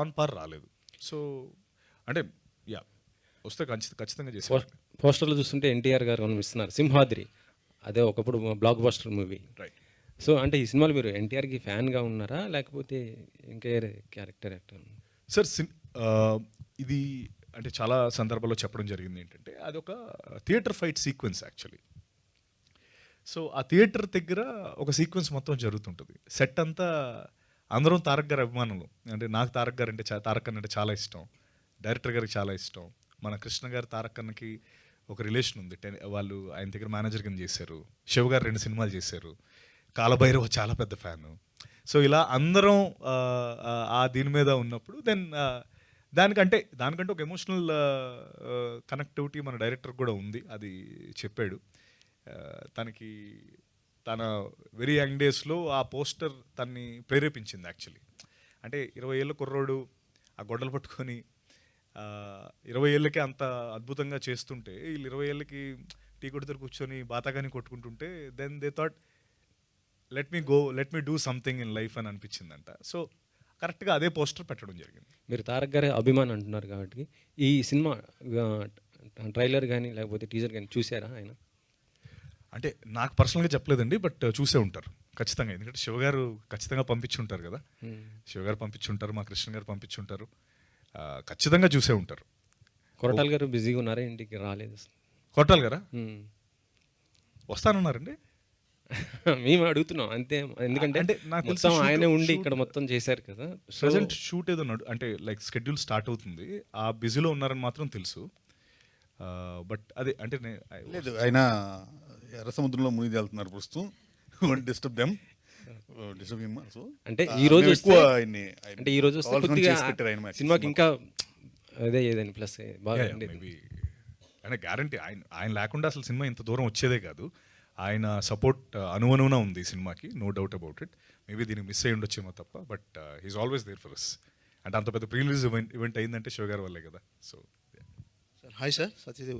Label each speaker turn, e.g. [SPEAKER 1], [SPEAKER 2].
[SPEAKER 1] On par రాలేదు. So అంటే yeah వస్తే ఖచ్చిత ఖచ్చితంగా చేసేవారు
[SPEAKER 2] పోస్టర్లు చూస్తుంటే ఎన్టీఆర్ గారు కనిపిస్తున్నారు. సింహాద్రి అదే ఒకప్పుడు blockbuster movie
[SPEAKER 1] right
[SPEAKER 2] so అంటే ఈ సినిమాలో మీరు ఎన్టీఆర్కి ఫ్యాన్గా ఉన్నారా? లేకపోతే ఇంకా క్యారెక్టర్ యాక్టర్
[SPEAKER 1] సార్ ఇది అంటే చాలా సందర్భాల్లో చెప్పడం జరిగింది ఏంటంటే అది ఒక theatre fight sequence actually. So ఆ థియేటర్ దగ్గర ఒక సీక్వెన్స్ మొత్తం జరుగుతుంటుంది. సెట్ అంతా అందరం తారక్ గారి అభిమానులు. అంటే నాకు తారక్ గారు అంటే తారక్ అన్న అంటే చాలా ఇష్టం. డైరెక్టర్ గారికి చాలా ఇష్టం. మన కృష్ణ గారు తారక్ అన్నకి ఒక రిలేషన్ ఉంది. టెన్ వాళ్ళు ఆయన దగ్గర మేనేజర్ కింద చేశారు. శివ గారు రెండు సినిమాలు చేశారు. కాలభైరవ చాలా పెద్ద ఫ్యాన్. సో ఇలా అందరం ఆ, దీని మీద ఉన్నప్పుడు దెన్ దానికంటే దానికంటే ఒక ఎమోషనల్ కనెక్టివిటీ మన డైరెక్టర్ కూడా ఉంది. అది చెప్పాడు. తనకి తన వెరీ యంగ్ డేస్లో ఆ పోస్టర్ తన్ని ప్రేరేపించింది యాక్చువల్లీ. అంటే ఇరవై ఏళ్ళ కుర్రోడు ఆ గొడ్డలు పట్టుకొని ఇరవై ఏళ్ళకి అంత అద్భుతంగా చేస్తుంటే వీళ్ళు ఇరవై ఏళ్ళకి టీ కొడుతూ కూర్చొని బాతాగాని కొట్టుకుంటుంటే then they thought let me go let me do something in life అని అనిపించిందంట. సో కరెక్ట్గా అదే పోస్టర్ పెట్టడం జరిగింది.
[SPEAKER 2] మీరు తారక్ గారి అభిమాని అంటున్నారు కాబట్టి ఈ సినిమా ట్రైలర్ కానీ లేకపోతే టీజర్ కానీ చూసారా ఆయన?
[SPEAKER 1] అంటే నాకు పర్సనల్గా చెప్పలేదండి బట్ చూసే ఉంటారు. ఖచ్చితంగా. ఎందుకంటే శివ గారు ఖచ్చితంగా పంపించి ఉంటారు కదా శివ గారు పంపించి ఉంటారు మా కృష్ణ గారు పంపించి ఉంటారు ఆ, ఖచ్చితంగా చూసే ఉంటారు.
[SPEAKER 2] కొరటాల్ గారు బిజీగా ఉన్నారా? ఇంటికి రాలేదు
[SPEAKER 1] కొట్టాలి కదా
[SPEAKER 2] మ్మ్.
[SPEAKER 1] వస్తానన్నారండి?
[SPEAKER 2] మేము అడుగుతున్నాం అంతే. ఎందుకంటే
[SPEAKER 1] అంటే నాకు
[SPEAKER 2] మొత్తం ఆయనే ఉండి ఇక్కడ మొత్తం చేశారు కదా.
[SPEAKER 1] ప్రజెంట్ షూట్ ఏదో నడు అంటే లైక్ షెడ్యూల్ స్టార్ట్ అవుతుంది. ఆ బిజీలో ఉన్నారని మాత్రం తెలుసు. బట్ అదే అంటే
[SPEAKER 3] లేదు ఆయన ఎర్ర సముద్రంలో మునిగి వెళ్తున్నారు ప్రస్తుతం. Disturb them disturb him so
[SPEAKER 2] అంటే ఈ రోజు
[SPEAKER 3] ఎక్కువ ఆయన్ని
[SPEAKER 2] అంటే ఈ రోజు. సినిమాకి ఇంకా అదే ఏదని ప్లస్ బాగా.
[SPEAKER 1] అంటే గ్యారంటీ ఆయన ఆయన లేకుండా అసలు సినిమా ఇంత దూరం వచ్చేదే కాదు. ఆయన సపోర్ట్ అనువనువున ఉంది ఈ సినిమాకి no doubt about it maybe దీనికి మిస్ అయ్యి ఉండొచ్చేమో తప్ప but he's always there for us అంటే అంత పెద్ద ప్రీ రిలీజ్ ఈవెంట్ ఈవెంట్ అయిందంటే శివ గారి వల్లే కదా. So
[SPEAKER 4] sir hi sir Satyadev